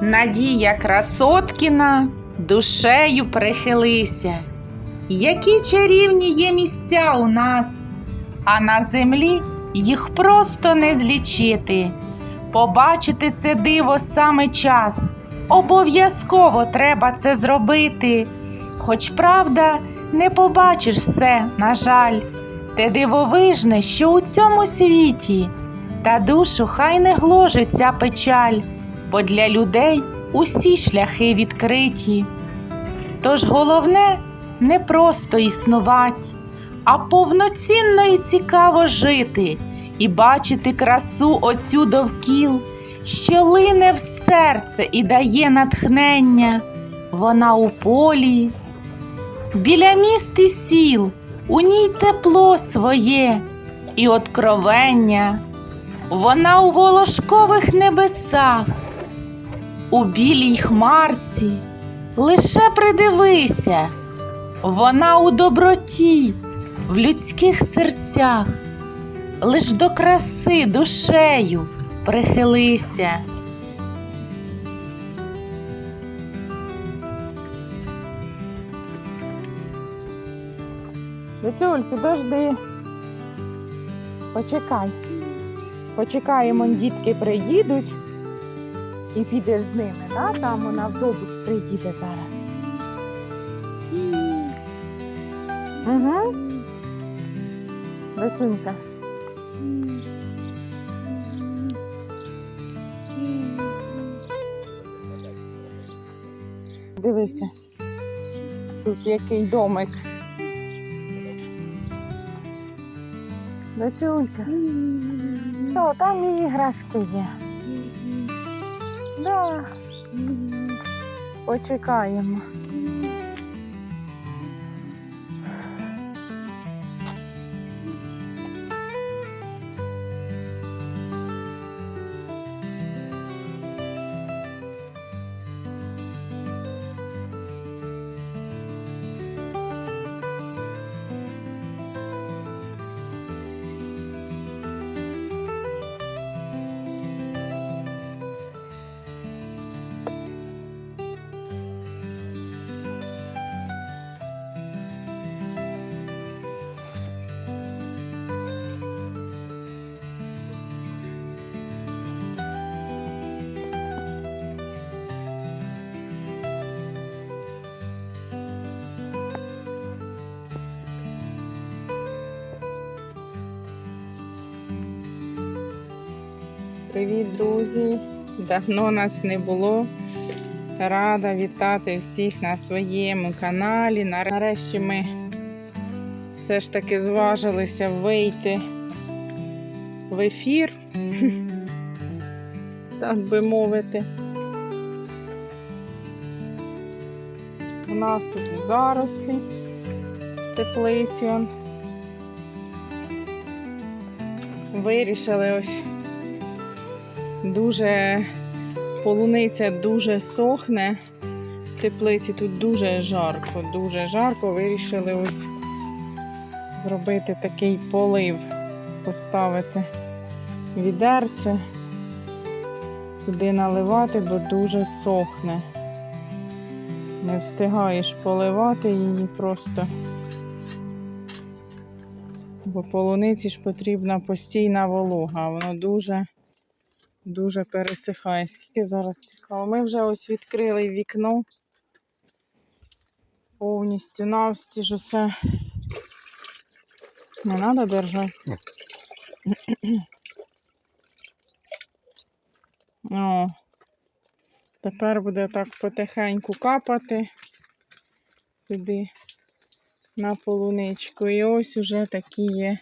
Надія Красоткіна, душею прихилися. Які чарівні є місця у нас, а на землі їх просто не злічити. Побачити це диво саме час. Обов'язково треба це зробити. Хоч правда, не побачиш все, на жаль, те дивовижне, що у цьому світі, та душу хай не гложить ця печаль, бо для людей усі шляхи відкриті. Тож головне не просто існувати, а повноцінно і цікаво жити і бачити красу оцю довкіл, що лине в серце і дає натхнення. Вона у полі, біля міст і сіл, у ній тепло своє і откровення. Вона у волошкових небесах, у білій хмарці. Лише придивися, вона у доброті, в людських серцях, лиш до краси душею прихилися. Люцюль, підожди. Почекай. Почекаємо, дітки приїдуть і підеш з ними, да? Там вона автобус приїде зараз. Угу. Доцюнька. Дивися. Тут який домик. Доцюнька. Що, там і іграшки є. Да. Почекаємо. Привіт, друзі! Давно нас не було. Рада вітати всіх на своєму каналі. Нарешті ми все ж таки зважилися вийти в ефір, так би мовити. У нас тут зарослі, теплиці. Вирішили ось дуже полуниця дуже сохне. В теплиці тут дуже жарко, дуже жарко. Вирішили ось зробити такий полив, поставити відерце, туди наливати, бо дуже сохне. Не встигаєш поливати її просто. Бо полуниці ж потрібна постійна волога, воно дуже дуже пересихає. Скільки зараз цікаво. Ми вже ось відкрили вікно. Повністю навстіж усе. Не треба держати. О, тепер буде так потихеньку капати туди на полуничку. І ось уже такі є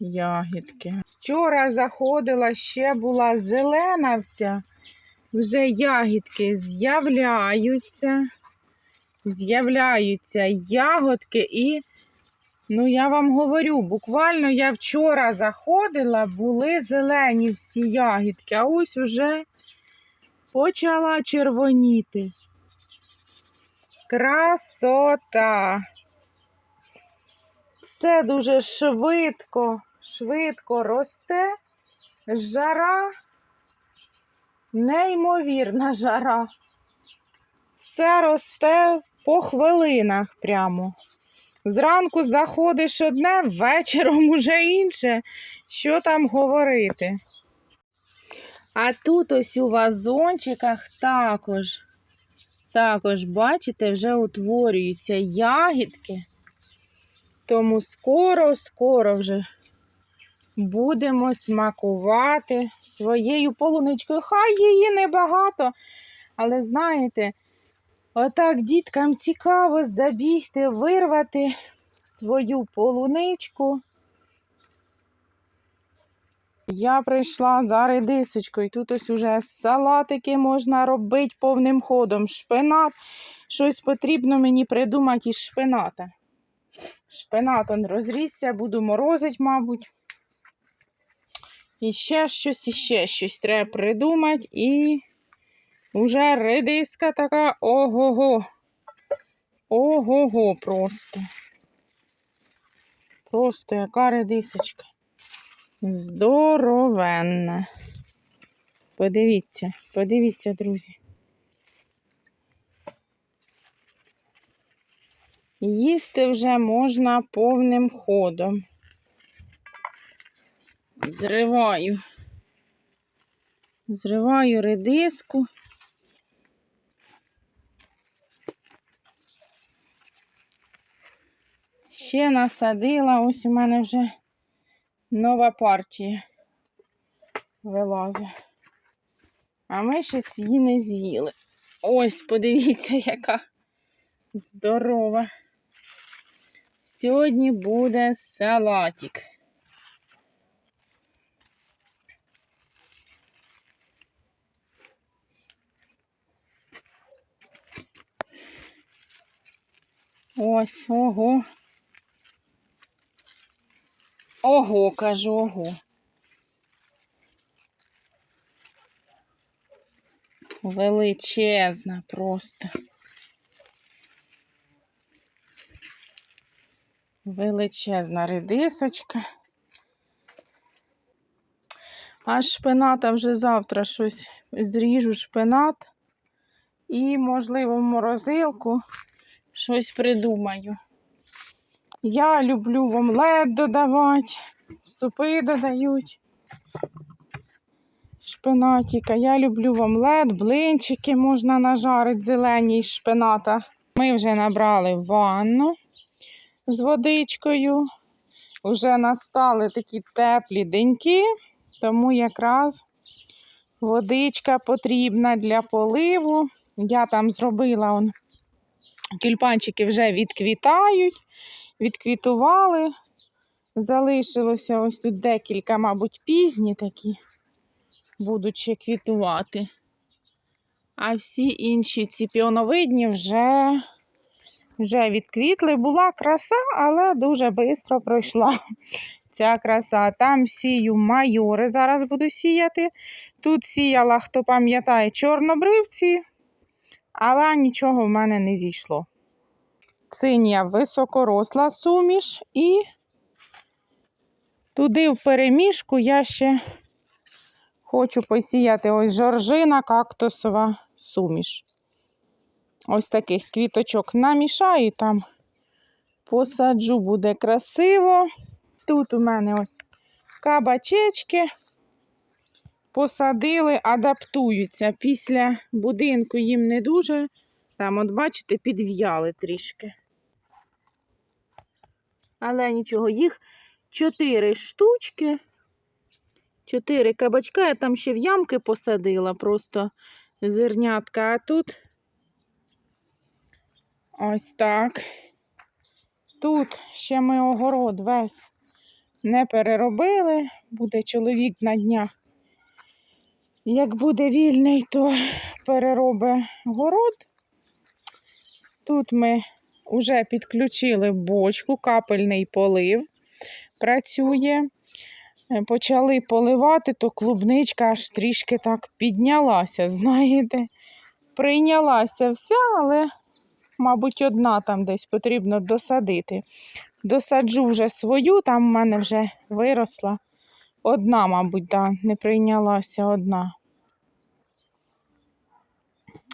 ягідки. Вчора заходила, ще була зелена вся, вже ягідки з'являються, з'являються ягодки і, ну я вам говорю, буквально я вчора заходила, були зелені всі ягідки, а ось уже почала червоніти. Красота! Все дуже швидко, швидко росте, жара Неймовірна жара. Все росте по хвилинах прямо. Зранку заходиш одне, вечором уже інше. Що там говорити? А тут ось у вазончиках також, також, бачите, вже утворюються ягідки. Тому скоро-скоро вже будемо смакувати своєю полуничкою. Хай її небагато, але знаєте, отак діткам цікаво забігти, вирвати свою полуничку. Я прийшла за редисочкою. Тут ось уже салатики можна робити повним ходом. Шпинат. Щось потрібно мені придумати із шпината. Шпинат он розрісся, буду морозити, мабуть. І ще щось, і ще щось треба придумати. І вже редиска така ого-го. Ого-го просто. Просто яка редисочка. Здоровенна. Подивіться, подивіться, друзі. Їсти вже можна повним ходом. Зриваю. Зриваю редиску. Ще насадила, ось у мене вже нова партія вилазить. А ми ще ці не з'їли. Ось, подивіться, яка здорова. Сьогодні буде салатик. Ось, ого. Ого, кажу, ого. Величезна просто. Величезна редисочка. А шпината вже завтра щось зріжу шпинат. І, можливо, в морозилку щось придумаю. Я люблю в омлет додавати, в супи додають шпинатіка. Я люблю в омлет, блинчики можна нажарити зелені із шпината. Ми вже набрали ванну з водичкою. Вже настали такі теплі деньки, тому якраз водичка потрібна для поливу. Я там зробила он, тюльпанчики вже відквітають, відквітували. Залишилося ось тут декілька, мабуть, пізні такі будуть ще квітувати. А всі інші ці піоновидні вже вже відквітли. Була краса, але дуже швидко пройшла ця краса. Там сію майори, зараз буду сіяти. Тут сіяла, хто пам'ятає, чорнобривці, але нічого в мене не зійшло. Синя високоросла суміш і туди в перемішку я ще хочу посіяти ось жоржина кактусова суміш. Ось таких квіточок намішаю там посаджу, буде красиво. Тут у мене ось кабачечки. Посадили, адаптуються. Після будинку їм не дуже. Там, от бачите, підв'яли трішки. Але нічого, їх чотири штучки. Чотири кабачка. Я там ще в ямки посадила, просто зернятка. А тут ось так. Тут ще ми огород весь не переробили. Буде чоловік на днях. Як буде вільний, то переробить город. Тут ми вже підключили бочку, капельний полив працює. Е, Почали поливати, то клубничка аж трішки так піднялася, знаєте. Прийнялася вся, але, мабуть, одна там десь потрібно досадити. Досаджу вже свою, там в мене вже виросла. Одна, мабуть, да, не прийнялася одна.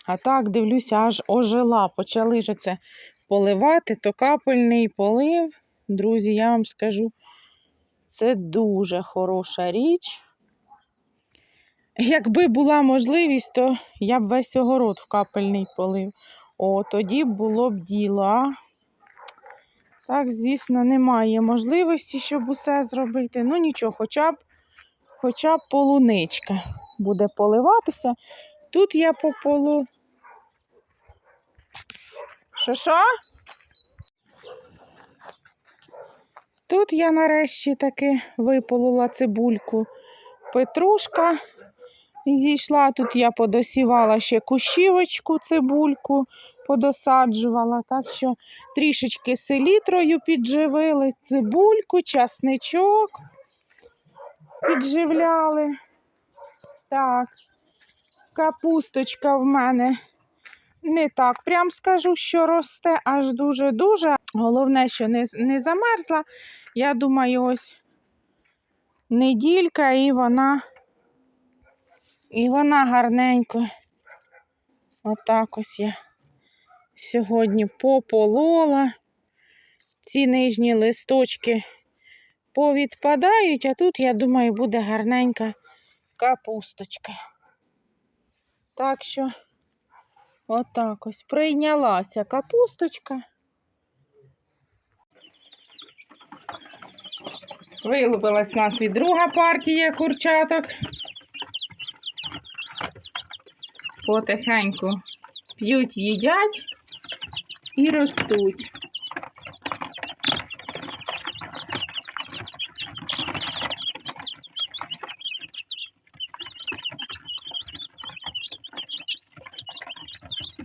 А так, дивлюся, аж ожила. Почали ж це поливати, то капельний полив. Друзі, я вам скажу, це дуже хороша річ. Якби була можливість, то я б весь огород в капельний полив. О, тоді було б діло. Так, звісно, немає можливості, щоб усе зробити. Ну нічого, хоча б, хоча б полуничка буде поливатися. Тут я по полу. Що що? Тут я нарешті таки виполола цибульку. Петрушка зійшла. Тут я подосівала ще кущівочку, цибульку подосаджувала. Так що трішечки селітрою підживили, цибульку, часничок підживляли. Так, капусточка в мене не так прям скажу, що росте аж дуже-дуже. Головне, що не, не замерзла. Я думаю, ось неділька і вона, і вона гарненько. Отак ось я сьогодні пополола. Ці нижні листочки повідпадають, а тут, я думаю, буде гарненька капусточка. Так що, отак ось прийнялася капусточка. Вилупилась у нас і друга партія курчаток. Потихеньку п'ють, їдять і ростуть.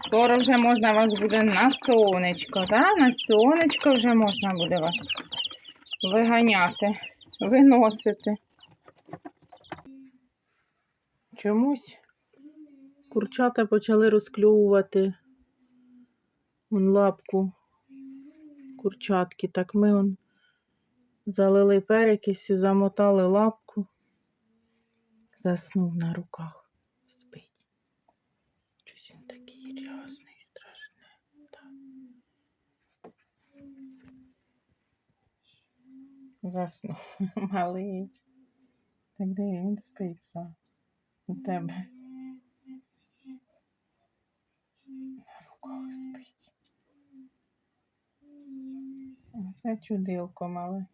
Скоро вже можна вас буде на сонечко, да? на сонечко вже можна буде вас виганяти, виносити. Чомусь курчата почали розкльовувати он лапку курчатки. Так ми он залили перекисю, замотали лапку, заснув на руках, спить. Щось він такий рязний, страшний. Заснув малий. Так де він спить сам у тебе. Спить. Це чудилко мале.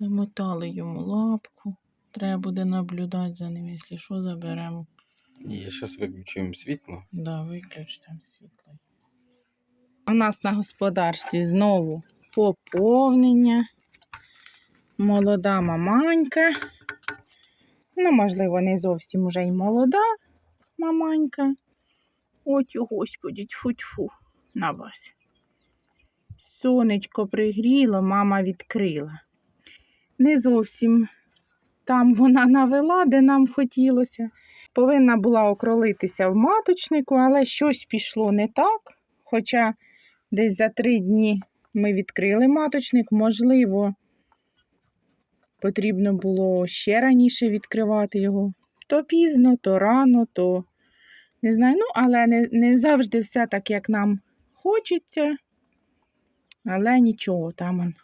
Замотали йому лапку. Треба буде наблюдати за ним, якщо що, заберемо. І зараз виключуємо світло. Да, виключ там світло. У нас на господарстві знову поповнення. Молода маманька. Ну, можливо, не зовсім уже й молода маманька. От, господі, тьфу-тьфу на вас. Сонечко пригріло, мама відкрила. Не зовсім там вона навела, де нам хотілося. Повинна була окролитися в маточнику, але щось пішло не так. Хоча десь за три дні ми відкрили маточник, можливо, потрібно було ще раніше відкривати його. То пізно, то рано, то не знаю. Ну, але не, не завжди все так, як нам хочеться. Але нічого, там он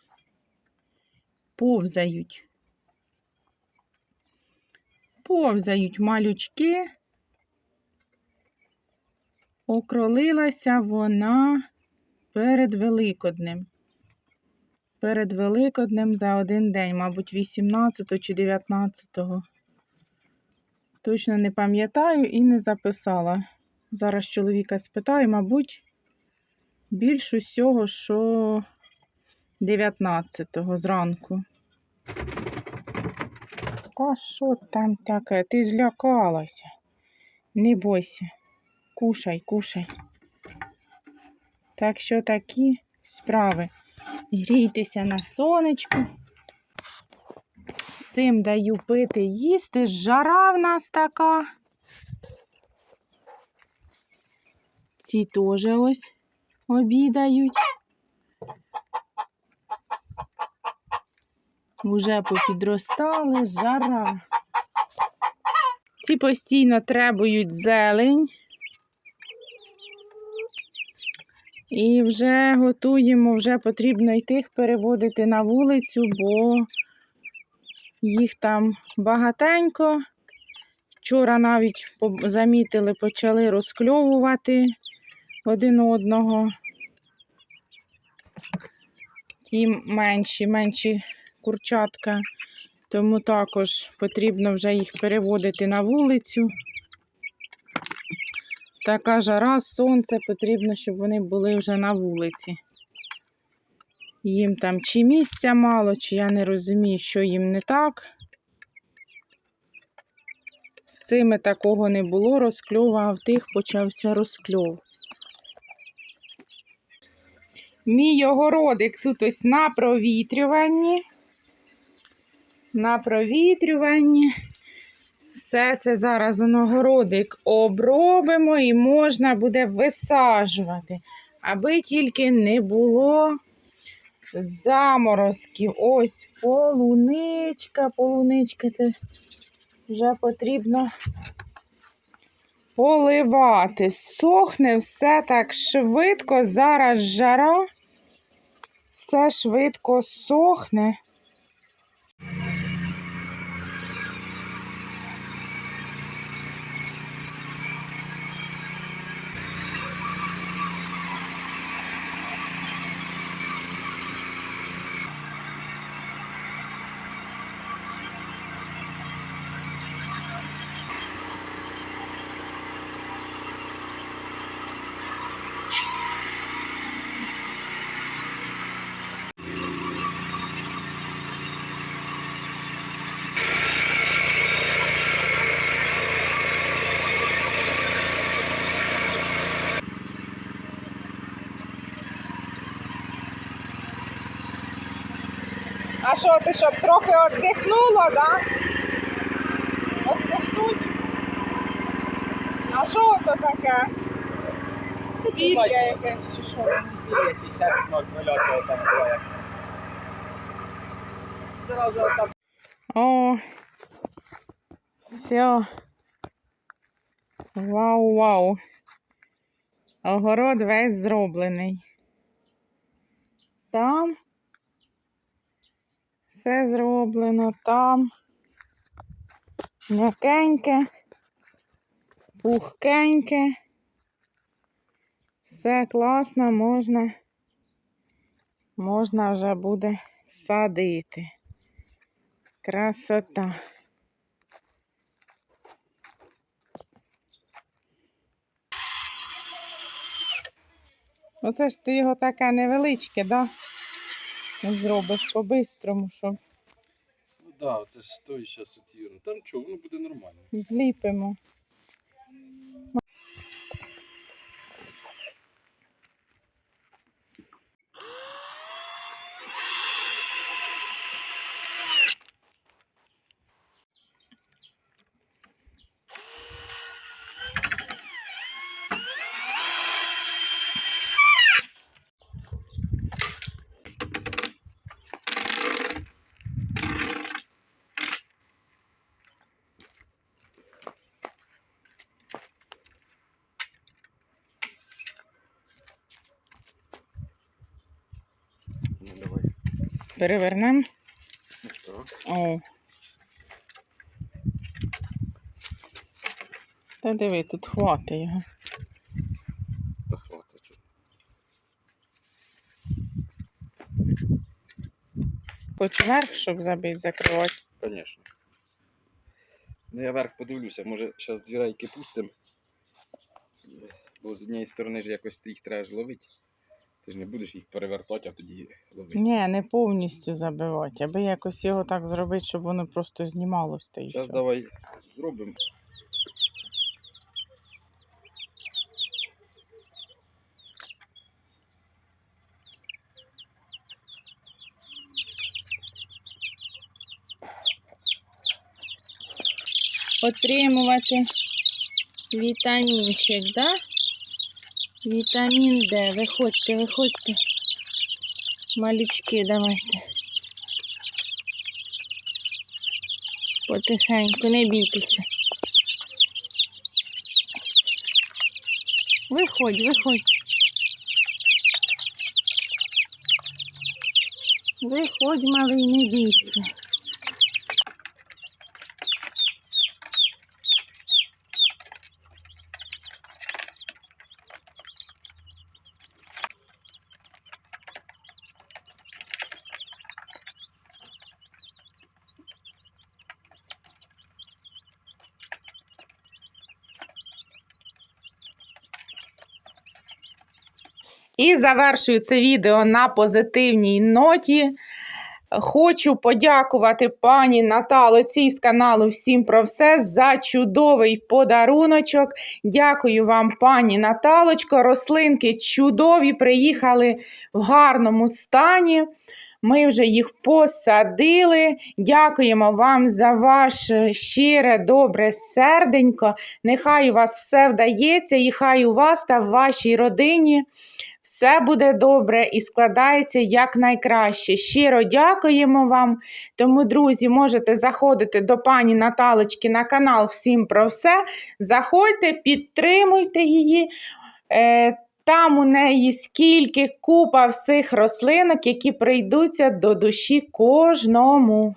повзають. Повзають малючки. Окролилася вона перед Великоднем. Перед Великоднем за один день, мабуть, 18 чи 19. Точно не пам'ятаю і не записала. Зараз чоловіка спитаю, мабуть, більш усього, що 19-го зранку. Та що там таке? Ти злякалася. Не бойся. Кушай, кушай. Так що такі справи. Грійтеся на сонечку. Всім даю пити, їсти. Жара в нас така. Ці теж ось обідають. Уже попідростали, жара. Ці постійно требують зелень. І вже готуємо, вже потрібно йти переводити на вулицю, бо їх там багатенько. Вчора навіть замітили, почали розкльовувати один одного. Ті менші, менші курчатка. Тому також потрібно вже їх переводити на вулицю. Така жара, сонце, потрібно, щоб вони були вже на вулиці. Їм там чи місця мало, чи я не розумію, що їм не так. З цими такого не було розкльова, а в тих почався розкльов. Мій огородик тут ось на провітрюванні. На провітрюванні. Все це зараз огородик обробимо і можна буде висаджувати, аби тільки не було заморозків. Ось полуничка, полуничка, це вже потрібно поливати. Сохне все так швидко, зараз жара, все швидко сохне. А що, ти щоб трохи віддихнуло, да? А що то таке? Пір'я якесь чи що? О, все. Вау, вау. Огород весь зроблений. Там все зроблено, там м'якеньке, пухкеньке. Все класно, можна, можна вже буде садити. Красота. Оце ж ти його таке невеличке, да? Зробиш по-бистрому, щоб Ну так, да, це ж той зараз оці. Там чого, воно буде нормально. зліпимо. Ну давай. Перевернемо. О. Та диви, тут хватить його. Та хватить. Хоч вверх, щоб забити, закривати. Звісно. Ну я вверх подивлюся, може зараз дві рейки пустимо. Бо з однієї сторони ж якось їх треба ж ловити. Ти ж не будеш їх перевертати, а тоді ловити. Ні, не повністю забивати, аби якось його так зробити, щоб воно просто знімалось та і Зараз все. давай зробимо. Отримувати вітамінчик, да? Вітамін Д. Виходьте, виходьте. Малючки давайте. Потихеньку, не бійтеся. Виходь, виходь. Виходь, малий, не бійся. Завершую це відео на позитивній ноті. Хочу подякувати пані Наталоці з каналу Всім про все за чудовий подаруночок. Дякую вам, пані Наталочко. Рослинки чудові, приїхали в гарному стані. Ми вже їх посадили. Дякуємо вам за ваше щире, добре серденько. Нехай у вас все вдається, і хай у вас та в вашій родині все буде добре і складається якнайкраще. Щиро дякуємо вам. Тому, друзі, можете заходити до пані Наталочки на канал Всім про все. Заходьте, підтримуйте її. Е, там у неї скільки купа всіх рослинок, які прийдуться до душі кожному.